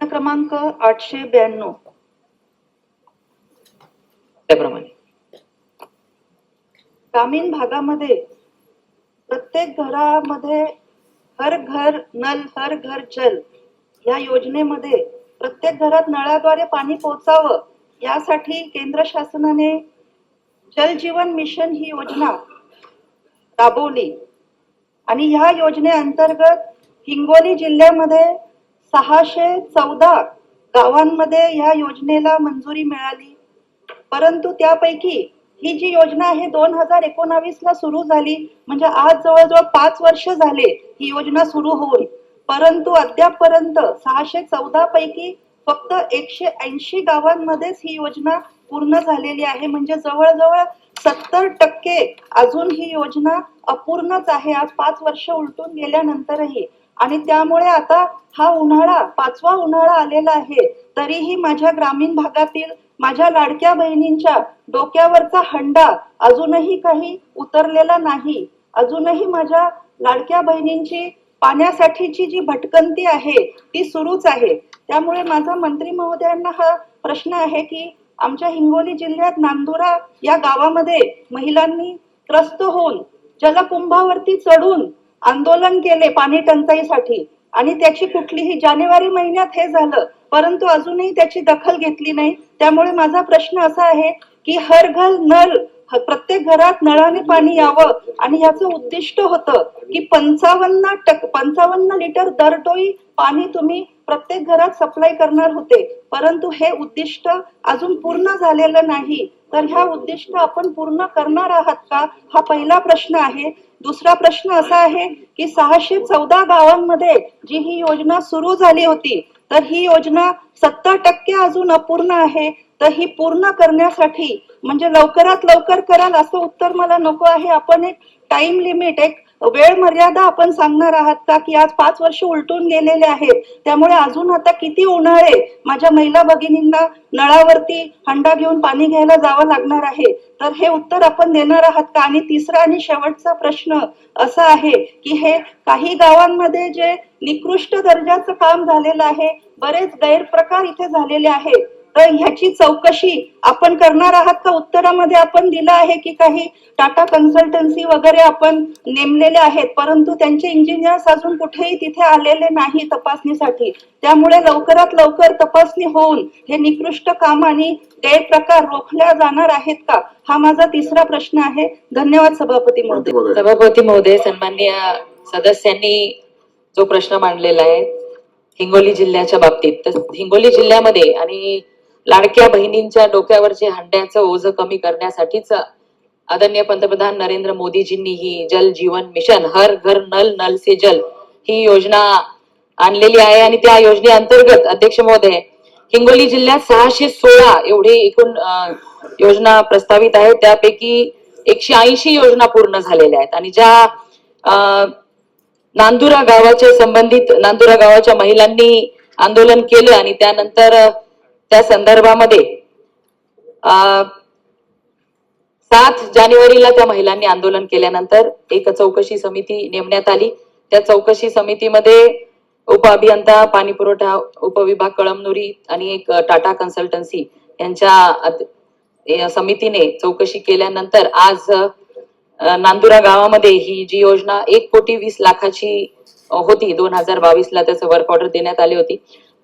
क्रमांक आठशे ब्याण्णव. त्याप्रमाणे. ग्रामीण भागामध्ये प्रत्येक घरामध्ये हर घर नल हर घर जल या योजनेमध्ये प्रत्येक घरात नळाद्वारे पाणी पोहोचावं यासाठी केंद्र शासनाने जल जीवन मिशन ही योजना राबवली. आणि ह्या योजनेअंतर्गत हिंगोली जिल्ह्यामध्ये सहाशे चौदा गावांमध्ये ह्या योजनेला मंजुरी मिळाली. परंतु त्यापैकी ही जी योजना आहे दोन हजार एकोणावीस ला सुरू झाली. म्हणजे आज जवळजवळ पाच वर्ष झाले ही योजना सुरू होऊन. परंतु अद्यापपर्यंत सहाशे चौदा पैकी फक्त एकशे ऐंशी गावांमध्येच ही योजना पूर्ण झालेली आहे. म्हणजे जवळजवळ सत्तर टक्के अजून ही योजना अपूर्णच आहे. आज पाच वर्ष उलटून गेल्यानंतरही आणि त्यामुळे आता हा उन्हाळा पाचवा उन्हाळा आलेला आहे. तरीही माझ्या ग्रामीण भागातील माझ्या लाडक्या बहिणींच्या डोक्यावरचा हंडा अजूनही काही उतरलेला नाही. अजूनही माझ्या लाडक्या बहिणींची पाण्यासाठीची जी भटकंती आहे ती सुरूच आहे. त्यामुळे माझा मंत्री महोदयांना हा प्रश्न आहे की आमच्या हिंगोली जिल्ह्यात नांदुरा या गावामध्ये महिलांनी त्रस्त होऊन जलकुंभावरती चढून आंदोलन केले पाणी टंचाईसाठी. आणि त्याची कुठलीही जानेवारी महिन्यात हे झालं परंतु अजूनही त्याची दखल घेतली नाही. त्यामुळे माझा प्रश्न असा आहे की हर घर नल प्रत्येक घरात नळाने पाणी यावं. आणि याचं उद्दिष्ट होतं की पंचावन्न टक पंचावन्न लिटर दरडोई पाणी तुम्ही प्रत्येक घरात सप्लाय करणार होते. परंतु हे उद्दिष्ट अजून पूर्ण झालेलं नाही. तर ह्या उद्दिष्ट आपण पूर्ण करणार आहात का? हा पहिला प्रश्न आहे. दुसरा प्रश्न असा आहे की सहाशे चौदा गावांमध्ये जी ही योजना सुरू झाली होती तर ही योजना सत्तर टक्के अजून अपूर्ण आहे. तर ही पूर्ण करण्यासाठी म्हणजे लवकरात लवकर कराल असं उत्तर मला नको आहे. आपण एक टाइम लिमिट एक वेळ मर्यादा आपण सांगणार आहात का? की आज पाच वर्ष उलटून गेलेले आहेत. त्यामुळे अजून आता किती उन्हाळे? माझ्या महिला भगिनींना नळावरती हंडा घेऊन पाणी घ्यायला जावं लागणार आहे. तर हे उत्तर आपण देणार आहात का? आणि तिसरा आणि शेवटचा प्रश्न असा आहे की हे काही गावांमध्ये जे निकृष्ट दर्जाचं काम झालेलं आहे बरेच गैरप्रकार इथे झालेले आहेत. तर ह्याची चौकशी आपण करणार आहात का? उत्तरामध्ये आपण दिलं आहे की काही टाटा कन्सल्टन्सी वगैरे आपण नेमलेले आहेत परंतु त्यांचे इंजिनियर्स अजून कुठेही तिथे आलेले नाही तपासणीसाठी. त्यामुळे लवकरात लवकर तपासणी होऊन हे निकृष्ट काम आणि गैरप्रकार रोखल्या जाणार आहेत का? हा माझा तिसरा प्रश्न आहे. धन्यवाद सभापती महोदय. महोदय. सभापती महोदय सन्मान्य सदस्यांनी जो प्रश्न मांडलेला आहे हिंगोली जिल्ह्याच्या बाबतीत. तर हिंगोली जिल्ह्यामध्ये आणि लाडक्या बहिणींच्या डोक्यावरचे हंड्याचं ओझं कमी करण्यासाठीच आदरणीय पंतप्रधान नरेंद्र मोदीजींनी ही जल जीवन मिशन हर घर नल नल से जल ही योजना आणलेली आहे आणि त्या योजनेअंतर्गत अध्यक्ष महोदय हिंगोली जिल्ह्यात सहाशे सोळा एवढे एकूण योजना प्रस्तावित आहेत. त्यापैकी एकशे ऐंशी योजना पूर्ण झालेल्या आहेत. आणि ज्या अं, नांदुरा गावाच्या संबंधित नांदुरा गावाच्या महिलांनी आंदोलन केलं आणि त्यानंतर त्या संदर्भामध्ये सात जानेवारीला त्या महिलांनी आंदोलन केल्यानंतर एक चौकशी समिती नेमण्यात आली. त्या चौकशी समितीमध्ये उप अभियंता पाणी पुरवठा उपविभाग कळमनुरी आणि एक टाटा कन्सल्टन्सी यांच्या समितीने चौकशी केल्यानंतर आज नांदुरा गावामध्ये ही जी योजना एक कोटी वीस लाखाची होती दोन हजार बावीस ला त्याचं वर्क ऑर्डर देण्यात आली होती.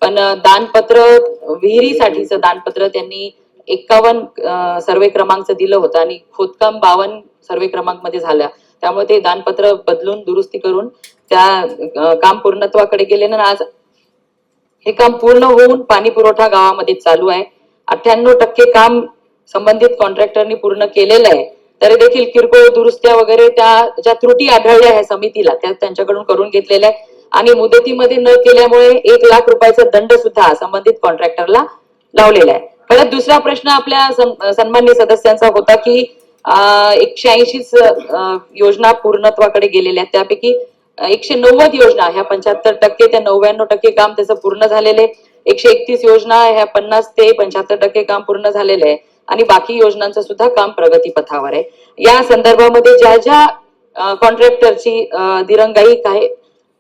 पण दानपत्र विहिरीसाठीच दानपत्र त्यांनी एक्कावन्न सर्वे क्रमांकचं दिलं होतं आणि खोदकाम बावन्न सर्वे क्रमांकमध्ये झाल्या. त्यामुळे ते दानपत्र बदलून दुरुस्ती करून त्या काम पूर्णत्वाकडे गेले ना आज हे काम पूर्ण होऊन पाणी पुरवठा गावामध्ये चालू आहे. अठ्ठ्याण्णव टक्के काम संबंधित कॉन्ट्रॅक्टरनी पूर्ण केलेलं आहे. तरी देखील किरकोळ दुरुस्त्या वगैरे त्या ज्या त्रुटी आढळल्या आहे समितीला त्या त्यांच्याकडून करून घेतलेल्या आहे आणि मुदतीमध्ये न केल्यामुळे एक लाख रुपयाचा दंड सुद्धा संबंधित कॉन्ट्रॅक्टरला लावलेला आहे. परत दुसरा प्रश्न आपल्या सन्मान्य सदस्यांचा होता की एकशे ऐंशीच योजना पूर्णत्वाकडे गेलेल्या आहेत. त्यापैकी एकशे नव्वद योजना ह्या पंच्याहत्तर टक्के ते नव्याण्णव टक्के काम त्याचं पूर्ण झालेले एकशे एकतीस योजना ह्या पन्नास ते पंच्याहत्तर टक्के काम पूर्ण झालेलं आहे. आणि बाकी योजनांचं सुद्धा काम प्रगतीपथावर आहे. या संदर्भामध्ये ज्या ज्या कॉन्ट्रॅक्टरची दिरंगाई काय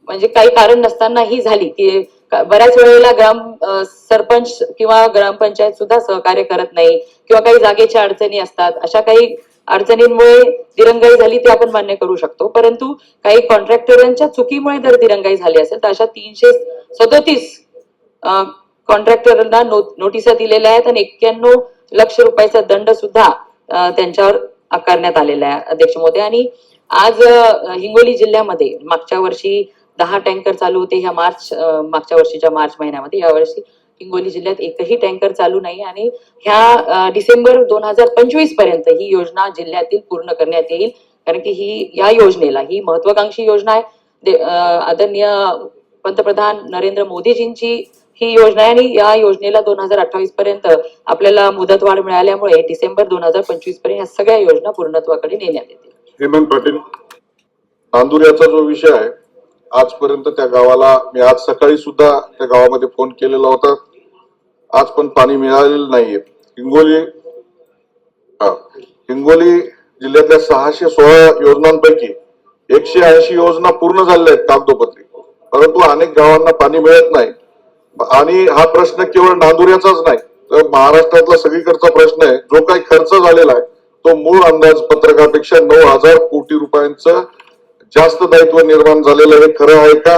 म्हणजे काही कारण नसताना ही झाली. की बऱ्याच वेळेला ग्राम सरपंच किंवा ग्रामपंचायत सुद्धा सहकार्य करत नाही किंवा काही जागेच्या अडचणी असतात. अशा काही अडचणींमुळे दिरंगाई झाली ते आपण मान्य करू शकतो. परंतु काही कॉन्ट्रॅक्टरांच्या चुकीमुळे जर दिरंगाई झाली असेल तर अशा तीनशे सदोतीस कॉन्ट्रॅक्टरना नोटिसा दिलेल्या आहेत आणि एक्क्याण्णव लक्ष रुपयाचा दंड सुद्धा त्यांच्यावर आकारण्यात आलेला आहे अध्यक्ष मोदी. आणि आज हिंगोली जिल्ह्यामध्ये मागच्या वर्षी दहा टँकर चालू होते ह्या मार्च मागच्या वर्षीच्या मार्च महिन्यामध्ये. यावर्षी हिंगोली जिल्ह्यात एकही टँकर चालू नाही आणि ह्या डिसेंबर दोन हजार पंचवीसपर्यंत ही योजना जिल्ह्यातील पूर्ण करण्यात येईल. कारण की ही या योजनेला ही महत्वाकांक्षी योजना आहे. आदरणीय पंतप्रधान नरेंद्र मोदीजींची ही योजना आहे आणि या योजनेला दोन हजार अठ्ठावीस पर्यंत आपल्याला मुदतवाढ मिळाल्यामुळे डिसेंबर दोन हजार पंचवीसपर्यंत या सगळ्या योजना पूर्णत्वाकडे नेण्यात येतील. हेमंत पाटील नांदुर्याचा जो विषय आहे आजपर्यंत त्या गावाला मी आज सकाळी सुद्धा त्या गावामध्ये फोन केलेला होता. आज पण पाणी मिळालेलं नाहीये. हिंगोली हिंगोली जिल्ह्यातल्या सहाशे सोळा योजनांपैकी एकशे ऐंशी योजना पूर्ण झालेल्या आहेत कागदोपत्री. परंतु अनेक गावांना पाणी मिळत नाही. आणि हा प्रश्न केवळ नांदुऱ्याचाच नाही तर महाराष्ट्रातला सगळीकडचा प्रश्न आहे जो काही खर्च झालेला आहे तो मूळ अंदाजपत्रकापेक्षा नऊ हजार कोटी रुपयांचं जास्त दायित्व निर्माण झालेलं हे खरं आहे का?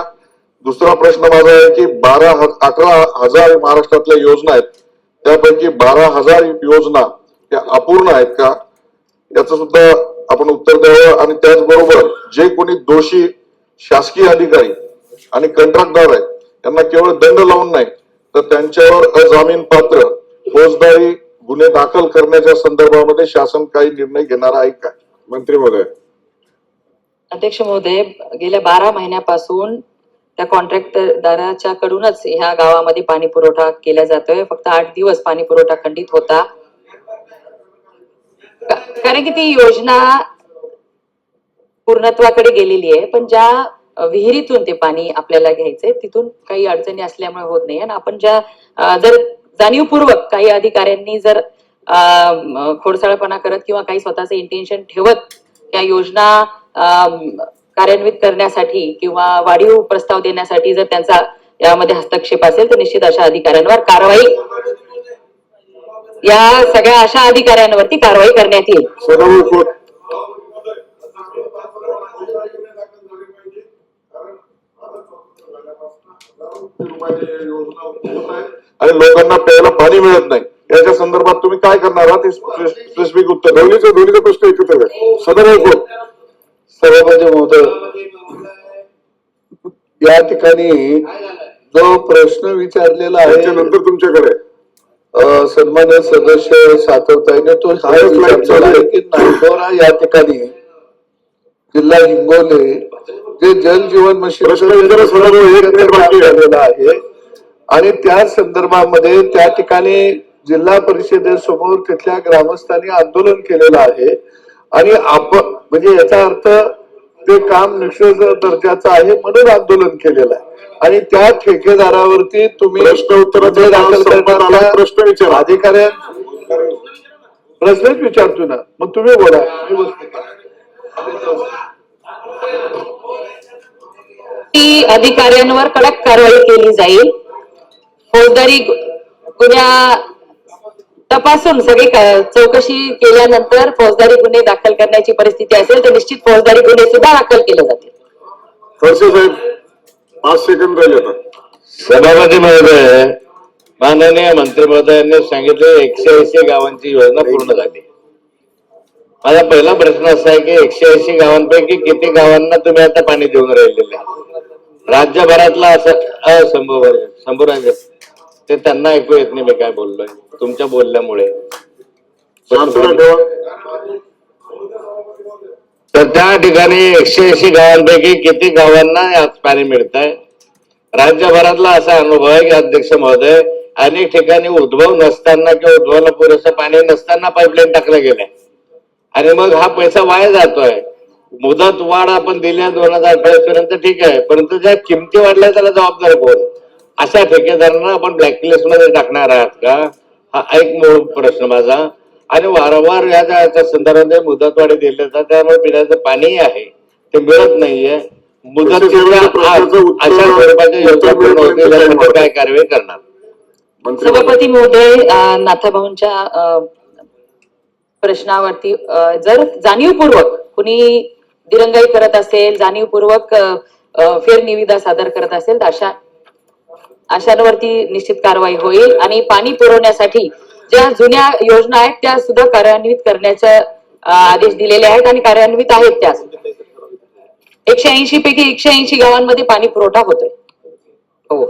दुसरा प्रश्न माझा आहे की बारा अकरा हजार महाराष्ट्रातल्या योजना आहेत. त्यापैकी बारा हजार योजना त्या अपूर्ण आहेत का? याचं सुद्धा आपण उत्तर द्यावं आणि त्याचबरोबर जे कोणी दोषी शासकीय अधिकारी आणि कंत्राटदार आहेत त्यांना केवळ दंड लावून नाही तर त्यांच्यावर अजामीन पात्र फौजदारी गुन्हे दाखल करण्याच्या संदर्भामध्ये शासन काही निर्णय घेणार आहे का? मंत्री महोदय अध्यक्ष महोदय गेल्या बारा महिन्यापासून त्या कॉन्ट्रॅक्टदाराच्या कडूनच ह्या गावामध्ये पाणी पुरवठा केला जातोय. फक्त आठ दिवस पाणी पुरवठा खंडित होता. कारण की ती योजना पूर्णत्वाकडे गेलेली आहे पण ज्या विहिरीतून ते पाणी आपल्याला घ्यायचंय तिथून काही अडचणी असल्यामुळे होत नाही. आणि आपण ज्या जर जाणीवपूर्वक काही अधिकाऱ्यांनी जर खोडसाळपणा करत किंवा काही स्वतःचं इंटेन्शन ठेवत या योजना कार्यान्वित करण्यासाठी किंवा वाढीव प्रस्ताव देण्यासाठी जर त्यांचा यामध्ये हस्तक्षेप असेल तर निश्चित अशा अधिकाऱ्यांवर कारवाई या सगळ्या अशा अधिकाऱ्यांवरती कारवाई करण्यात येईल. आणि लोकांना प्यायला पाणी मिळत नाही. याच्या संदर्भात तुम्ही काय करणार आहात? स्पेसिफिक उत्तर. दोन्हीचा दोन्हीचा प्रश्न एकत्र सदर सदाभाऊ सभापती महोदय या ठिकाणी जो प्रश्न विचारलेला आहे त्याच्यानंतर तुमच्याकडे. सन्मान्य सदस्य सातवताईने तो की नांदोरा या ठिकाणी जिल्हा हिंगोली जे जल जीवन मिशन. झालेला आहे. आणि त्या संदर्भामध्ये त्या ठिकाणी जिल्हा परिषदेसमोर तिथल्या ग्रामस्थांनी आंदोलन केलेलं आहे. आणि आपण म्हणजे याचा अर्थ ते काम निष्ठ दर्जाचं आहे म्हणून आंदोलन केलेलं आहे आणि त्या ठेकेदारावरती तुम्ही प्रश्न उत्तराचा गुन्हे दाखल प्रश्न विचारा. अधिकाऱ्या प्रश्नच विचारतो ना मग तुम्ही बोला. ती अधिकाऱ्यांवर कडक कारवाई केली जाईल फौजदारी गुन्हा तपासून सगळी क- चौकशी केल्यानंतर फौजदारी गुन्हे दाखल करण्याची परिस्थिती असेल तर निश्चित फौजदारी गुन्हे सुद्धा दाखल केले जातील खडसे साहेब पाच सेकंद राहिले आता सभापती महोदय माननीय मंत्री महोदयांनी सांगितले एकशे ऐंशी गावांची योजना पूर्ण झाली माझा पहिला प्रश्न असा आहे की एकशे ऐंशी गावांपैकी किती गावांना तुम्ही आता पाणी देऊन राहिलेले आहे? राज्यभरातला असं असंभव आहे शंभूराज ते त्यांना ऐकू येत नाही मी काय बोललोय. तुमच्या बोलल्यामुळे. तर त्या ठिकाणी एकशे ऐंशी गावांपैकी किती गावांना आज पाणी मिळत आहे राज्यभरातला असा अनुभव आहे की अध्यक्ष महोदय अनेक ठिकाणी उद्भव नसताना किंवा उद्भवला पुरेसं पाणी नसताना पाईपलाईन टाकलं गेलंय. आणि मग हा पैसा वाया जातोय. मुदत वाढ आपण दिल्या दोन हजार अठ्ठावीस पर्यंत ठीक आहे. परंतु ज्या किमती वाढल्या त्याला जबाबदार कोण? अशा ठेकेदारांना आपण ब्लॅकलिस्टमध्ये टाकणार आहात का? हा एक मूळ प्रश्न माझा. आणि वारंवार या याच्या संदर्भात मुदतवाढी दिले जातात त्यामुळे पिण्याचं पाणी आहे. ते मिळत नाहीये. आत अशा स्वरूपाच्या योजना पूर्ण काय कारवाई करणार? सभापती महोदय नाथाभाऊंच्या प्रश्नावरती जर जाणीवपूर्वक कुणी दिरंगाई करत असेल जाणीवपूर्वक फेरनिविदा सादर करत असेल तर अशा अशांवरती निश्चित कारवाई होईल आणि पाणी पुरवण्यासाठी ज्या जुन्या योजना आहेत त्या सुद्धा कार्यान्वित करण्याचे आदेश दिलेले आहेत आणि कार्यान्वित आहेत त्या. एकशे ऐंशी पैकी एकशे ऐंशी गावांमध्ये पाणी पुरवठा होतोय. हो.